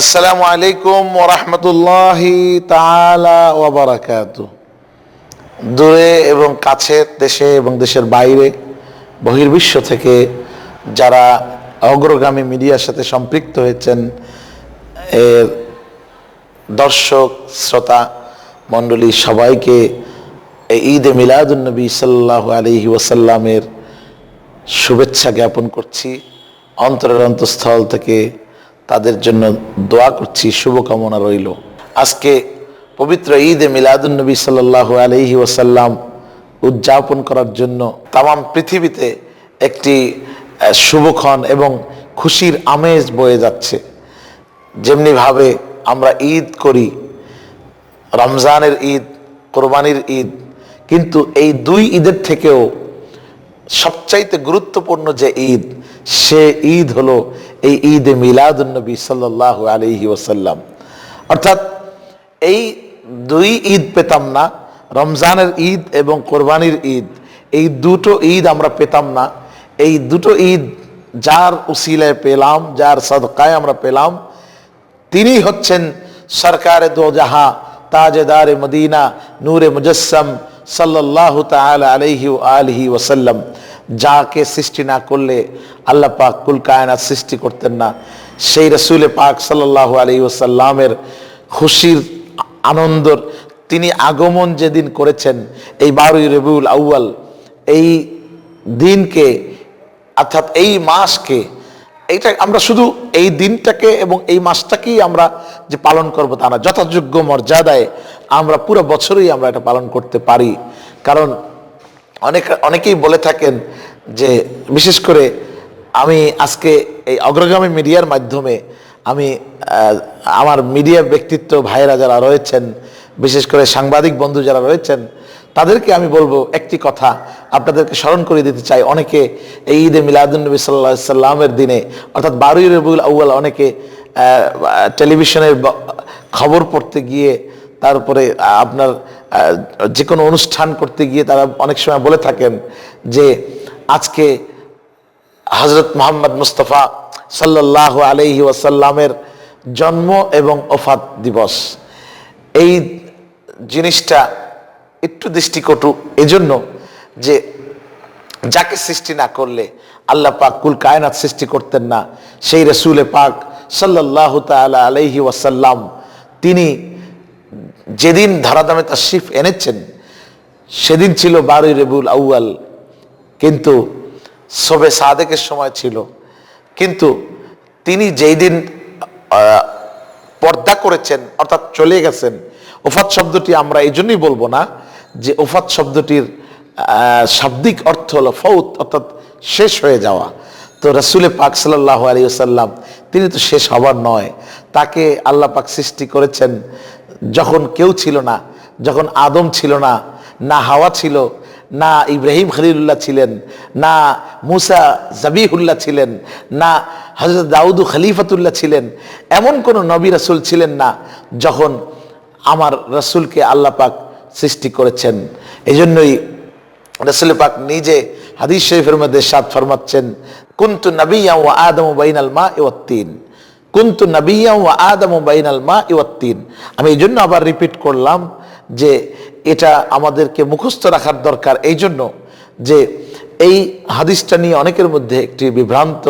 আসসালামু আলাইকুম ওরহমতুল্লাহি ওয়া বারাকাতু দূরে এবং কাছের দেশে এবং দেশের বাইরে বহির্বিশ্ব থেকে যারা অগ্রগামী মিডিয়ার সাথে সম্পৃক্ত হয়েছেন, এর দর্শক, শ্রোতা মণ্ডলী সবাইকে ঈদে মিলাদুন্নবী সাল্লাহ আলহি ওয়াসাল্লামের শুভেচ্ছা জ্ঞাপন করছি। অন্তরের অন্তঃস্থল থেকে তাদের জন্য দোয়া করছি, শুভকামনা রইল। আজকে পবিত্র ঈদে মিলাদুন্নবী সাল্লাহ আলহি ওসাল্লাম উদযাপন করার জন্য তাম পৃথিবীতে একটি শুভক্ষণ এবং খুশির আমেজ বয়ে যাচ্ছে। যেমনিভাবে আমরা ঈদ করি, রমজানের ঈদ, কোরবানির ঈদ, কিন্তু এই দুই ঈদের থেকেও সবচাইতে গুরুত্বপূর্ণ যে ঈদ, সে ঈদ হলো এই ঈদে মিলাদুন্নবী সাল্লাহ আলহি ওসাল্লাম অর্থাৎ এই দুই ঈদ পেতাম না, রমজানের ঈদ এবং কোরবানির ঈদ। এই দুটো ঈদ আমরা পেতাম না। এই দুটো ঈদ যার উসিলায় পেলাম, যার সদকায় আমরা পেলাম, তিনি হচ্ছেন সরকারে দো জাহা তাজেদার মদিনা, নূরে মুজস্সম সাল্লাহ তালা আলহি আলহি ওসাল্লাম যাকে সৃষ্টি না করলে আল্লাহ পাক কুল কায়নাত সৃষ্টি করতেন না। সেই রসুলে পাক সাল্লাহ আলহি ওসাল্লামের খুশির আনন্দর তিনি আগমন যেদিন করেছেন, এই বারোই রবিউল আউয়াল, এই দিনকে, অর্থাৎ এই মাসকে, এইটা আমরা শুধু এই দিনটাকে এবং এই মাসটাকেই আমরা যে পালন করব তা না, যথাযোগ্য মর্যাদায় আমরা পুরো বছরই আমরা এটা পালন করতে পারি। কারণ অনেক, অনেকেই বলে থাকেন যে, বিশেষ করে আমি আজকে এই অগ্রগামী মিডিয়ার মাধ্যমে আমি আমার মিডিয়া ব্যক্তিত্ব ভাইয়েরা যারা রয়েছেন, বিশেষ করে সাংবাদিক বন্ধু যারা রয়েছেন, তাদেরকে আমি বলব একটি কথা, আপনাদেরকে স্মরণ করে দিতে চাই। অনেকে এই ঈদে মিলাদুলনবী সাল্লাহ সাল্লামের দিনে, অর্থাৎ বারুই রবিউল আউ্য়াল অনেকে টেলিভিশনের খবর পড়তে গিয়ে তারপরে আপনার যে কোনো অনুষ্ঠান করতে গিয়ে তারা অনেক সময় বলে থাকেন যে, আজকে হজরত মোহাম্মদ মুস্তফা সাল্লাহ আলহি ওয়াসাল্লামের জন্ম এবং ওফাত দিবস। এই জিনিসটা একটু দৃষ্টিকটু এজন্য যে, যাকে সৃষ্টি না করলে আল্লাহ পাক কুল কায়নাত সৃষ্টি করতেন না, সেই রসুলে পাক সাল্লাহ তালা আলহি ওয়াসাল্লাম, তিনি যেদিন ধরাধামে শিফ এনেছেন, সেদিন ছিল বারোই রেবুল আউয়াল। কিন্তু সবে সাদেকের সময় ছিল। কিন্তু তিনি যেই দিন পর্দা করেছেন, অর্থাৎ চলে গেছেন, ওফাত শব্দটি আমরা এই জন্যই বলব না যে ওফাত শব্দটির শাব্দিক অর্থ হলো ফৌত, অর্থাৎ শেষ হয়ে যাওয়া। তো রসুলে পাক সাল্লাহ আলী সাল্লাম তিনি তো শেষ হবার নয়, তাকে আল্লাহ পাক সৃষ্টি করেছেন যখন কেউ ছিল না, যখন আদম ছিল না না হাওয়া ছিল, না ইব্রাহিম খলিলুল্লাহ ছিলেন, না মুসা জাবিহুল্লাহ ছিলেন, না হজরত দাউদু খলিফাতুল্লাহ ছিলেন, এমন কোনো নবী রাসুল ছিলেন না যখন আমার রসুলকে আল্লাহ পাক সৃষ্টি করেছেন। এই জন্যই রসুল পাক নিজে হাদিস শরীফের মধ্যে সাদ ফরমাচ্ছেন, কুন্তু নবিয়া ও আদম বাইনাল মা তিন কুন্তু নবিয়া ও আদম বাইনাল মা তিন। আমি এই জন্য আবার রিপিট করলাম যে এটা আমাদেরকে মুখস্থ রাখার দরকার। এই জন্য যে এই হাদিসটা নিয়ে অনেকের মধ্যে একটি বিভ্রান্ত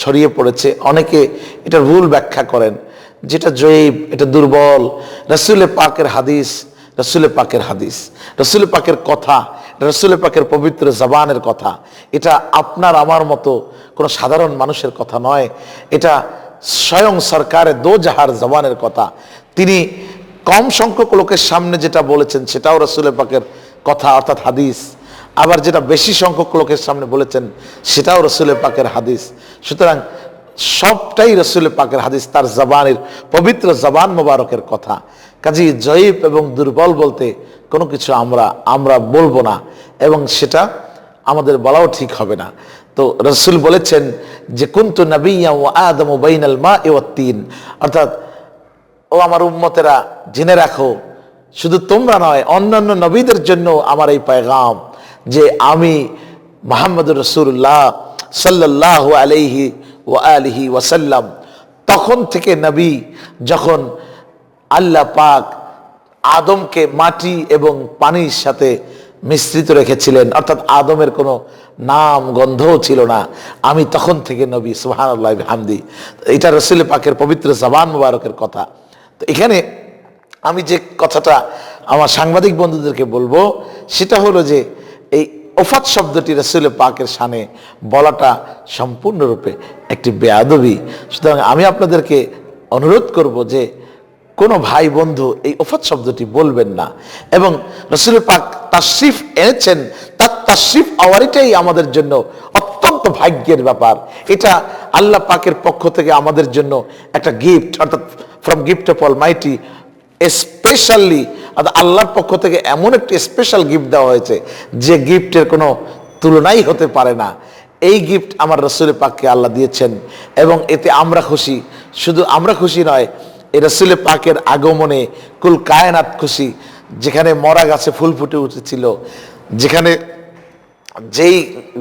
ছড়িয়ে পড়েছে। অনেকে এটা ভুল ব্যাখ্যা করেন, যেটা জয়ীব, এটা দুর্বল। রসুলে পাকের হাদিস, রসুলে পাকের হাদিস। রসুল পাকের কথা, রসুল পাকের পবিত্র জবানের কথা। এটা আপনার, আমার মতো কোনো সাধারণ মানুষের কথা নয়। এটা স্বয়ং সরকারের দো জাহার জবানের কথা। তিনি কম সংখ্যক লোকের সামনে যেটা বলেছেন, সেটাও রসুল পাকের কথা, অর্থাৎ হাদিস। আবার যেটা বেশি সংখ্যক লোকের সামনে বলেছেন, সেটাও রসুল পাকের হাদিস। সুতরাং সবটাই রসুল পাকের হাদিস, তার জবানের পবিত্র জবান মোবারকের কথা। কাজী জয়ীব এবং দুর্বল বলতে কোনো কিছু আমরা আমরা বলব না, এবং সেটা আমাদের বলাও ঠিক হবে না। তো রসুল বলেছেন যে কুন্তু নবিয়া ও আদম বাইনাল মা তিন। অর্থাৎ, ও আমার উম্মতেরা, জেনে রাখো, শুধু তোমরা নয়, অন্যান্য নবীদের জন্য আমার এই পায়গাম যে আমি মোহাম্মদ রসুল্লাহ সাল্লাহ আলাইহি ও আলিহি ওয়াসাল্লাম, তখন থেকে নবী যখন আল্লাহ পাক আদমকে মাটি এবং পানির সাথে মিশ্রিত রেখেছিলেন, অর্থাৎ আদমের কোনো নাম, গন্ধও ছিল না। আমি তখন থেকে নবী সুহান আল্লাহ হামদি এটা রসুল পাকের পবিত্র জবান মুবারকের কথা। তো এখানে আমি যে কথাটা আমার সাংবাদিক বন্ধুদেরকে বলব, সেটা হলো যে এই ওফাত শব্দটি রসুল পাকের সানে বলাটা সম্পূর্ণরূপে একটি বেয়াদবি। সুতরাং আমি আপনাদেরকে অনুরোধ করব যে কোনো ভাই বন্ধু এই ওফাত শব্দটি বলবেন না। এবং রসুল পাক তাশরিফ এনেছেন, তার তাশরিফ আওয়ারিটাই আমাদের জন্য অত্যন্ত ভাগ্যের ব্যাপার। এটা আল্লাহ পাকের পক্ষ থেকে আমাদের জন্য একটা গিফট অর্থাৎ from gift of almighty specially আল্লাহর পক্ষ থেকে এমন একটি স্পেশাল গিফট দেওয়া হয়েছে, যে গিফটের কোনো তুলনাই হতে পারে না। এই গিফট আমার রসুল পাককে আল্লাহ দিয়েছেন, এবং এতে আমরা খুশি। শুধু আমরা খুশি নয় এই রসুল পাকের আগমনে কুল কায়নাত খুশি, যেখানে মরা গাছে ফুল ফুটে উঠেছিল, যেখানে যেই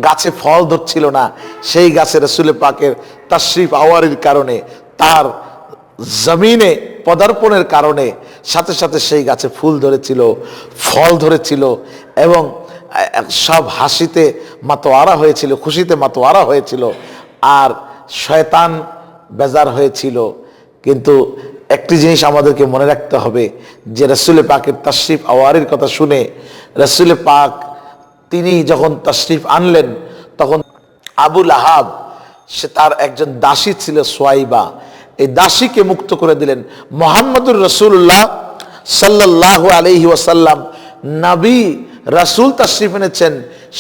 গাছে ফল ধরছিল না, সেই গাছে রসুল পাকের তাশরিফ আওয়ারের কারণে, তার জমিনে পদার্পণের কারণে সাথে সাথে সেই গাছে ফুল ধরেছিল, ফল ধরেছিল এবং সব হাসিতে মাতোয়ারা হয়েছিল, খুশিতে মাতোয়ারা হয়েছিল। আর শয়তান বেজার হয়েছিল। কিন্তু একটি জিনিস আমাদেরকে মনে রাখতে হবে যে রসুল পাকের তাশরিফ আওয়ারের কথা শুনে রসুল পাক তিনি যখন তাশরিফ আনলেন, তখন আবুল আহাব সে তার একজন দাসী ছিল সোয়াইবা। এই দাসীকে মুক্ত করে দিলেন। মোহাম্মদুর রসুল্লাহ সাল্লাহ আলহি ওয়াসাল্লাম নবী রাসুল তাশরিফ এনেছেন,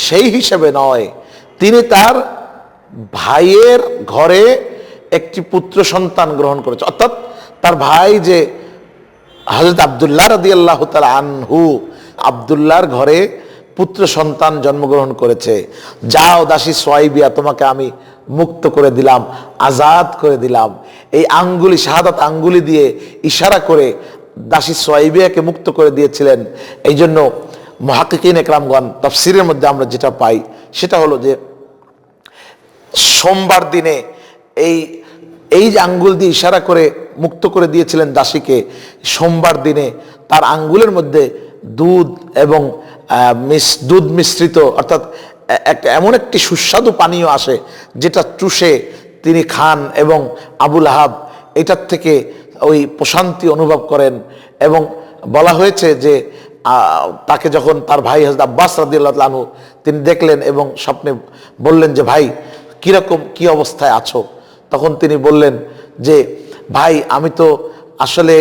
সেই হিসেবে নয়। তিনি তার ভাইয়ের ঘরে একটি পুত্র সন্তান গ্রহণ করেছে। অর্থাৎ তার ভাই যে হজরত আবদুল্লাহ রদি আল্লাহ আনহু আবদুল্লাহর ঘরে পুত্র সন্তান জন্মগ্রহণ করেছে। যাও দাসী সোয়াইবিয়া, তোমাকে আমি মুক্ত করে দিলাম, আজাদ করে দিলাম। এই আঙ্গুলি, শাহাদাত আঙ্গুলি দিয়ে ইশারা করে দাসী সোয়াইবিয়াকে মুক্ত করে দিয়েছিলেন। এই জন্য মহাকিকিন একরামগণ, তফসিরের মধ্যে আমরা যেটা পাই, সেটা হলো যে সোমবার দিনে এই এই যে আঙ্গুল দিয়ে ইশারা করে মুক্ত করে দিয়েছিলেন দাসীকে, সোমবার দিনে তার আঙ্গুলের মধ্যে দুধ এবং দুধ মিশ্রিত, অর্থাৎ একটা এমন একটি সুস্বাদু পানীয় আসে যেটা চুষে তিনি খান এবং আবুল আহাব এটার থেকে ওই প্রশান্তি অনুভব করেন এবং বলা হয়েছে যে তাকে যখন তার ভাই হজরত আব্বাস রাদিল্লাহ তিনি দেখলেন এবং স্বপ্নে বললেন যে, ভাই, কীরকম, কি অবস্থায় আছো? তখন তিনি বললেন যে, ভাই, আমি তো আসলে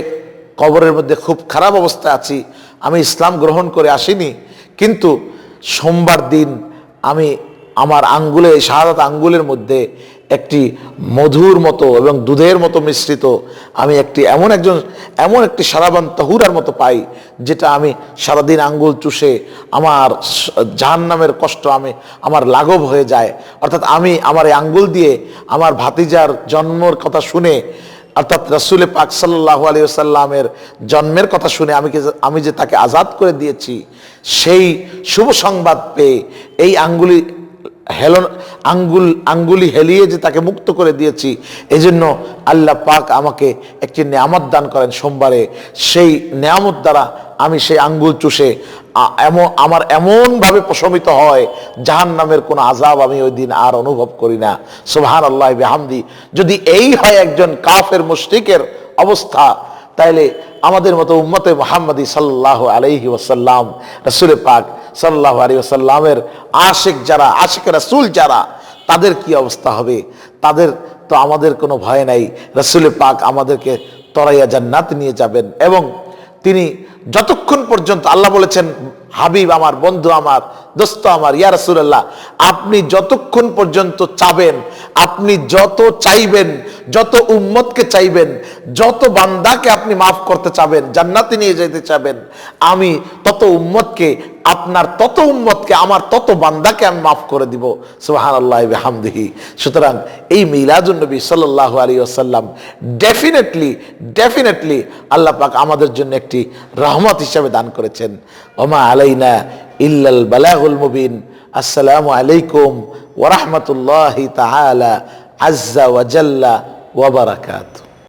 কবরের মধ্যে খুব খারাপ অবস্থায় আছি। আমি ইসলাম গ্রহণ করে আসিনি। কিন্তু সোমবার দিন আমি আমার আঙ্গুলে, শাহাদাত আঙ্গুলের মধ্যে একটি মধুর মতো এবং দুধের মতো মিশ্রিত, আমি একটি এমন একজন, এমন একটি সারাবান তহুরার মতো পাই, যেটা আমি সারাদিন আঙ্গুল চুষে আমার জাহান নামের কষ্ট আমি, আমার লাঘব হয়ে যায়। অর্থাৎ আমি আমার এই আঙ্গুল দিয়ে আমার ভাতিজার জন্মর কথা শুনে, অর্থাৎ রসুল পাক সাল্লাহ আলিয়াল্লামের জন্মের কথা শুনে আমি আমি যে তাকে আজাদ করে দিয়েছি, সেই শুভ সংবাদ পেয়ে এই আঙ্গুলি হেলন আঙ্গুল, আঙ্গুলি হেলিয়ে যে তাকে মুক্ত করে দিয়েছি এই জন্য আল্লাহ পাক আমাকে একটি নিয়ামত দান করেন সোমবারে। সেই নিয়ামত দ্বারা আমি সেই আঙ্গুল চুষে এমন, আমার এমনভাবে প্রশমিত হয় জাহান নামের কোনো আজাব আমি ওই দিন আর অনুভব করি না। সোহান আল্লাহ বেহামদি। যদি এই হয় একজন কাফের মুশরিকের অবস্থা, তাইলে আমাদের মতো উম্মতে মোহাম্মদি সাল্লাহ আলহি ওসাল্লাম রসুল পাক সাল্লাহ আলী ওসাল্লামের আশেক যারা, আশেক রাসুল যারা, তাদের কি অবস্থা হবে? তাদের তো আমাদের কোনো ভয় নাই। রসুল পাক আমাদেরকে তরাইয়া জান্নাত নিয়ে যাবেন এবং তিনি যতক্ষণ পর্যন্ত আল্লাহ বলেছেন, হাবিব আমার, বন্ধু আমার, দোস্ত আমার, ইয়া রসুল্লাহ আপনি যতক্ষণ পর্যন্ত চাবেন, আপনি যত চাইবেন, যত উম্মতকে চাইবেন, যত বান্দাকে আপনি মাফ করতে চাবেন, জান্নাতে নিয়ে যেতে চাবেন, আমি তত উম্মতকে আপনার তত উম্মতকে, আমার তত বান্দাকে আমি মাফ করে দিব। সুহান আল্লাহ হামদিহি সুতরাং এই মিলাদুলনবী সাল্লাহ আলী আসাল্লাম ডেফিনেটলি ডেফিনেটলি আল্লাহ পাক আমাদের জন্য একটি রহমত হিসাবে দান করেছেন। ওমা আলাইনা ইল্লাল বালাহুল মুবিন। আসসালামু আলাইকুম ওরহমতুল্লাহ তালা আজ্জা ওয়াজাল্লা ওয়াবারাকাত